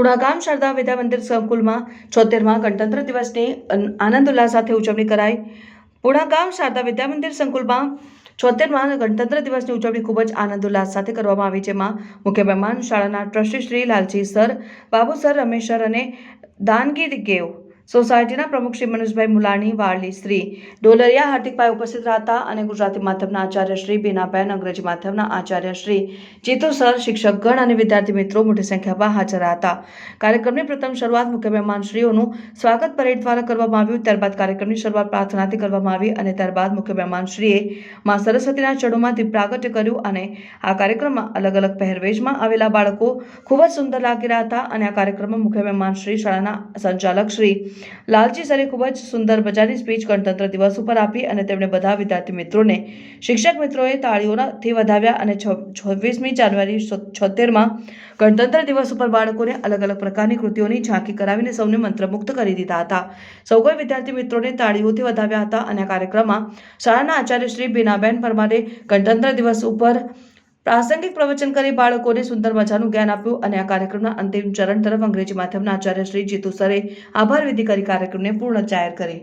પુણાગામ શારદા વિદ્યા મંદિર સંકુલમાં છોતેરમાં ગણતંત્ર દિવસની આનંદ ઉલ્લાસ સાથે ઉજવણી કરાઈ. પુણાગામ શારદા વિદ્યા મંદિર સંકુલમાં છોતેરમાં ગણતંત્ર દિવસની ઉજવણી ખૂબ જ આનંદ ઉલ્લાસ સાથે કરવામાં આવી, જેમાં મુખ્ય મહેમાન શાળાના trustee Shri Lalji sir, Babu sir, Ramesh sir અને દાનગીર ગેવ સોસાયટીના પ્રમુખ શ્રી મનુષભાઈ મુલાણી, વારલી શ્રી ડોલરિયા હાર્દિકભાઈ ઉપસ્થિત રહ્યા અને ગુજરાતી માધ્યમના આચાર્ય શ્રી બેનાબેન અંગ્રેજી માધ્યમના આચાર્ય શ્રી જીતુ સર, શિક્ષકગણ અને વિદ્યાર્થી મિત્રો મોટી સંખ્યામાં હાજર હતા. કાર્યક્રમની પ્રથમ શરૂઆત મુખ્ય મહેમાનશ્રીઓનું સ્વાગત પરેડ દ્વારા કરવામાં આવ્યું. ત્યારબાદ કાર્યક્રમની શરૂઆત પ્રાર્થનાથી કરવામાં આવી અને ત્યારબાદ મુખ્ય મહેમાનશ્રીએ મા સરસ્વતીના ચડોમાં દીપ પ્રાગટ્ય કર્યું અને આ કાર્યક્રમમાં અલગ અલગ પહેરવેશમાં આવેલા બાળકો ખૂબ જ સુંદર લાગી રહ્યા હતા અને આ કાર્યક્રમમાં મુખ્ય મહેમાનશ્રી, શાળાના સંચાલક શ્રી લાલજી સરે ખૂબ જ સુંદર મજાની સ્પીચ ગણતંત્ર દિવસ ઉપર આપી અને તેમણે બધા વિદ્યાર્થી મિત્રોને, શિક્ષક મિત્રોએ તાળીઓનાથી વધાવ્યા અને છવ્વીસમી જાન્યુઆરી છોતેરમાં ગણતંત્ર દિવસ ઉપર બાળકોને અલગ અલગ પ્રકારની કૃતિઓની ઝાંકી કરાવીને સૌને મંત્રમુગ્ધ કરી દીધા હતા. સૌ કોઈ વિદ્યાર્થી મિત્રોને તાળીઓથી વધાવ્યા હતા અને આ કાર્યક્રમમાં શાળાના આચાર્ય શ્રી બીનાબેન પરમારે ગણતંત્ર દિવસ ઉપર પ્રાસંગિક પ્રવચન કરી બાળકોને સુંદર મજાનું જ્ઞાન આપ્યું અને આ કાર્યક્રમના અંતિમ ચરણ તરફ અંગ્રેજી માધ્યમના આચાર્ય શ્રી જીતુ સરે આભાર વિધિ કરી કાર્યક્રમને પૂર્ણ જાહેર કરી.